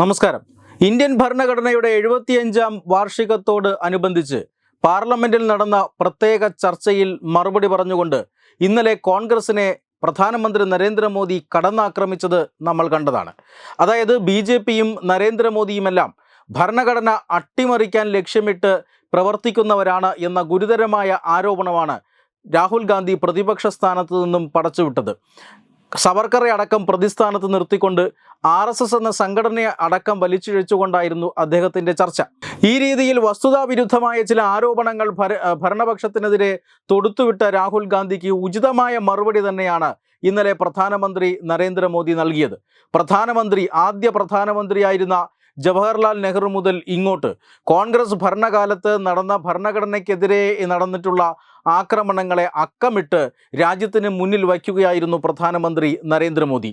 നമസ്കാരം. ഇന്ത്യൻ ഭരണഘടനയുടെ എഴുപത്തിയഞ്ചാം വാർഷികത്തോട് അനുബന്ധിച്ച് പാർലമെന്റിൽ നടന്ന പ്രത്യേക ചർച്ചയിൽ മറുപടി പറഞ്ഞുകൊണ്ട് ഇന്നലെ കോൺഗ്രസിനെ പ്രധാനമന്ത്രി നരേന്ദ്രമോദി കടന്നാക്രമിച്ചത് നമ്മൾ കണ്ടതാണ്. അതായത് ബി ജെ പിയും നരേന്ദ്രമോദിയുമെല്ലാം ഭരണഘടന അട്ടിമറിക്കാൻ ലക്ഷ്യമിട്ട് പ്രവർത്തിക്കുന്നവരാണ് എന്ന ഗുരുതരമായ ആരോപണമാണ് രാഹുൽ ഗാന്ധി പ്രതിപക്ഷ സ്ഥാനത്ത് നിന്നും പടച്ചുവിട്ടത്. സവർക്കറെ അടക്കം പ്രതിസ്ഥാനത്ത് നിർത്തിക്കൊണ്ട് ആർ എസ് എസ് എന്ന സംഘടനയെ അടക്കം വലിച്ചിഴച്ചുകൊണ്ടായിരുന്നു അദ്ദേഹത്തിന്റെ ചർച്ച. ഈ രീതിയിൽ വസ്തുതാവിരുദ്ധമായ ചില ആരോപണങ്ങൾ ഭര- ഭരണപക്ഷത്തിനെതിരെ തൊടുത്തുവിട്ട രാഹുൽ ഗാന്ധിക്ക് ഉചിതമായ മറുപടി തന്നെയാണ് ഇന്നലെ പ്രധാനമന്ത്രി നരേന്ദ്രമോദി നൽകിയത്. പ്രധാനമന്ത്രി ആദ്യ പ്രധാനമന്ത്രിയായിരുന്ന ജവഹർലാൽ നെഹ്റു മുതൽ ഇങ്ങോട്ട്. കോൺഗ്രസ് ഭരണകാലത്ത് നടന്ന ഭരണഘടനയ്ക്കെതിരെ നടന്നിട്ടുള്ള ആക്രമണങ്ങളെ അക്കമിട്ട് രാജ്യത്തിന് മുന്നിൽ വയ്ക്കുകയായിരുന്നു പ്രധാനമന്ത്രി നരേന്ദ്രമോദി.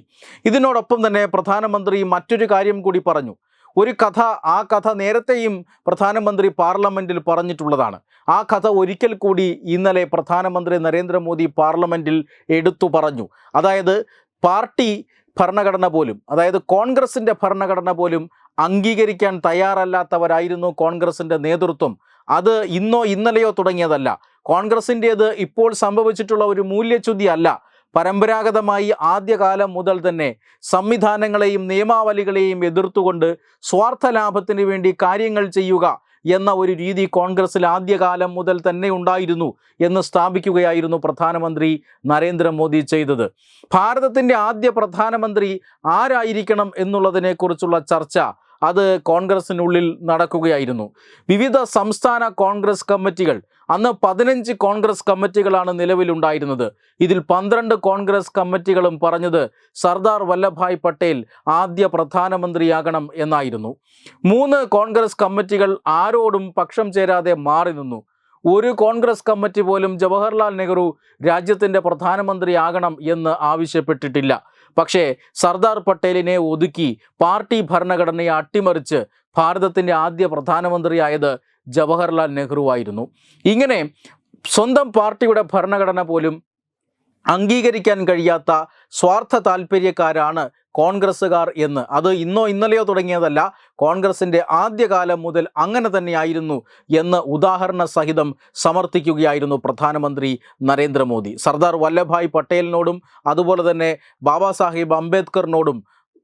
ഇതിനോടൊപ്പം തന്നെ പ്രധാനമന്ത്രി മറ്റൊരു കാര്യം കൂടി പറഞ്ഞു. ഒരു കഥ ആ കഥ നേരത്തെയും പ്രധാനമന്ത്രി പാർലമെന്റിൽ പറഞ്ഞിട്ടുള്ളതാണ്. ആ കഥ ഒരിക്കൽ കൂടി ഇന്നലെ പ്രധാനമന്ത്രി നരേന്ദ്രമോദി പാർലമെന്റിൽ എടുത്തു പറഞ്ഞു. അതായത് പാർട്ടി ഭരണഘടന പോലും അതായത് കോൺഗ്രസിന്റെ ഭരണഘടന പോലും അംഗീകരിക്കാൻ തയ്യാറല്ലാത്തവരായിരുന്നു കോൺഗ്രസിന്റെ നേതൃത്വം. അത് ഇന്നോ ഇന്നലെയോ തുടങ്ങിയതല്ല. കോൺഗ്രസിന്റേത് ഇപ്പോൾ സംഭവിച്ചിട്ടുള്ള ഒരു മൂല്യച്യുതി അല്ല പരമ്പരാഗതമായി ആദ്യകാലം മുതൽ തന്നെ സംവിധാനങ്ങളെയും നിയമാവലികളെയും എതിർത്തുകൊണ്ട് സ്വാർത്ഥ ലാഭത്തിന് വേണ്ടി കാര്യങ്ങൾ ചെയ്യുക എന്ന ഒരു രീതി കോൺഗ്രസിൽ ആദ്യകാലം മുതൽ തന്നെ ഉണ്ടായിരുന്നു എന്ന് സ്ഥാപിക്കുകയായിരുന്നു പ്രധാനമന്ത്രി നരേന്ദ്രമോദി ചെയ്തത്. ഭാരതത്തിന്റെ ആദ്യ പ്രധാനമന്ത്രി ആരായിരിക്കണം എന്നുള്ളതിനെക്കുറിച്ചുള്ള ചർച്ച അത് കോൺഗ്രസിനുള്ളിൽ നടക്കുകയായിരുന്നു. വിവിധ സംസ്ഥാന കോൺഗ്രസ് കമ്മിറ്റികൾ അന്ന് പതിനഞ്ച് കോൺഗ്രസ് കമ്മിറ്റികളാണ് നിലവിലുണ്ടായിരുന്നത്. ഇതിൽ പന്ത്രണ്ട് കോൺഗ്രസ് കമ്മിറ്റികളും പറഞ്ഞത് സർദാർ വല്ലഭായ് പട്ടേൽ ആദ്യ പ്രധാനമന്ത്രിയാകണം എന്നായിരുന്നു. മൂന്ന് കോൺഗ്രസ് കമ്മിറ്റികൾ ആരോടും പക്ഷം ചേരാതെ മാറി നിന്നു. ഒരു കോൺഗ്രസ് കമ്മിറ്റി പോലും ജവഹർലാൽ നെഹ്റു രാജ്യത്തിന്റെ പ്രധാനമന്ത്രിയാകണം എന്ന് ആവശ്യപ്പെട്ടിട്ടില്ല. പക്ഷേ സർദാർ പട്ടേലിനെ ഒതുക്കി പാർട്ടി ഭരണഘടനയെ അട്ടിമറിച്ച് ഭാരതത്തിന്റെ ആദ്യ പ്രധാനമന്ത്രിയായത് ജവഹർലാൽ നെഹ്റു ആയിരുന്നു. ഇങ്ങനെ സ്വന്തം പാർട്ടിയുടെ ഭരണഘടന പോലും അംഗീകരിക്കാൻ കഴിയാത്ത സ്വാർത്ഥ താല്പര്യക്കാരാണ് കോൺഗ്രസ്സുകാർ എന്ന്. അത് ഇന്നോ ഇന്നലെയോ തുടങ്ങിയതല്ല. കോൺഗ്രസിന്റെ ആദ്യകാലം മുതൽ അങ്ങനെ തന്നെയായിരുന്നു എന്ന് ഉദാഹരണ സഹിതം സമർത്ഥിക്കുകയായിരുന്നു പ്രധാനമന്ത്രി നരേന്ദ്രമോദി. സർദാർ വല്ലഭായ് പട്ടേലിനോടും അതുപോലെ തന്നെ ബാബാ സാഹിബ് അംബേദ്കറിനോടും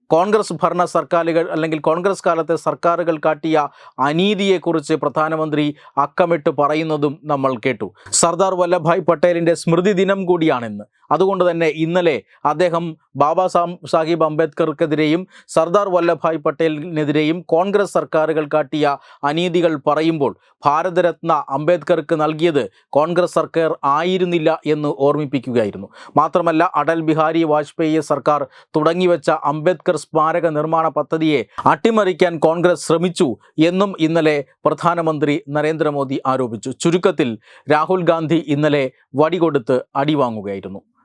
കോൺഗ്രസ് ഭരണ സർക്കാരുകൾ അല്ലെങ്കിൽ കോൺഗ്രസ് കാലത്തെ സർക്കാരുകൾ കാട്ടിയ അനീതിയെക്കുറിച്ച് പ്രധാനമന്ത്രി അക്കമിട്ട് പറയുന്നതും നമ്മൾ കേട്ടു. സർദാർ വല്ലഭായ് പട്ടേലിന്റെ സ്മൃതി ദിനം കൂടിയാണെന്ന്. അതുകൊണ്ട് തന്നെ ഇന്നലെ അദ്ദേഹം ബാബാ സാഹിബ് അംബേദ്കർക്കെതിരെയും സർദാർ വല്ലഭായ് പട്ടേലിനെതിരെയും കോൺഗ്രസ് സർക്കാരുകൾ കാട്ടിയ അനീതികൾ പറയുമ്പോൾ ഭാരതരത്ന അംബേദ്കർക്ക് നൽകിയത് കോൺഗ്രസ് സർക്കാർ ആയിരുന്നില്ല എന്ന് ഓർമ്മിപ്പിക്കുകയായിരുന്നു. മാത്രമല്ല അടൽ ബിഹാരി വാജ്പേയി സർക്കാർ തുടങ്ങിവെച്ച അംബേദ്കർ സ്മാരക നിർമ്മാണ പദ്ധതിയെ അട്ടിമറിക്കാൻ കോൺഗ്രസ് ശ്രമിച്ചു എന്നും ഇന്നലെ പ്രധാനമന്ത്രി നരേന്ദ്രമോദി ആരോപിച്ചു. ചുരുക്കത്തിൽ രാഹുൽ ഗാന്ധി ഇന്നലെ വടികൊടുത്ത് അടിവാങ്ങുകയായിരുന്നു.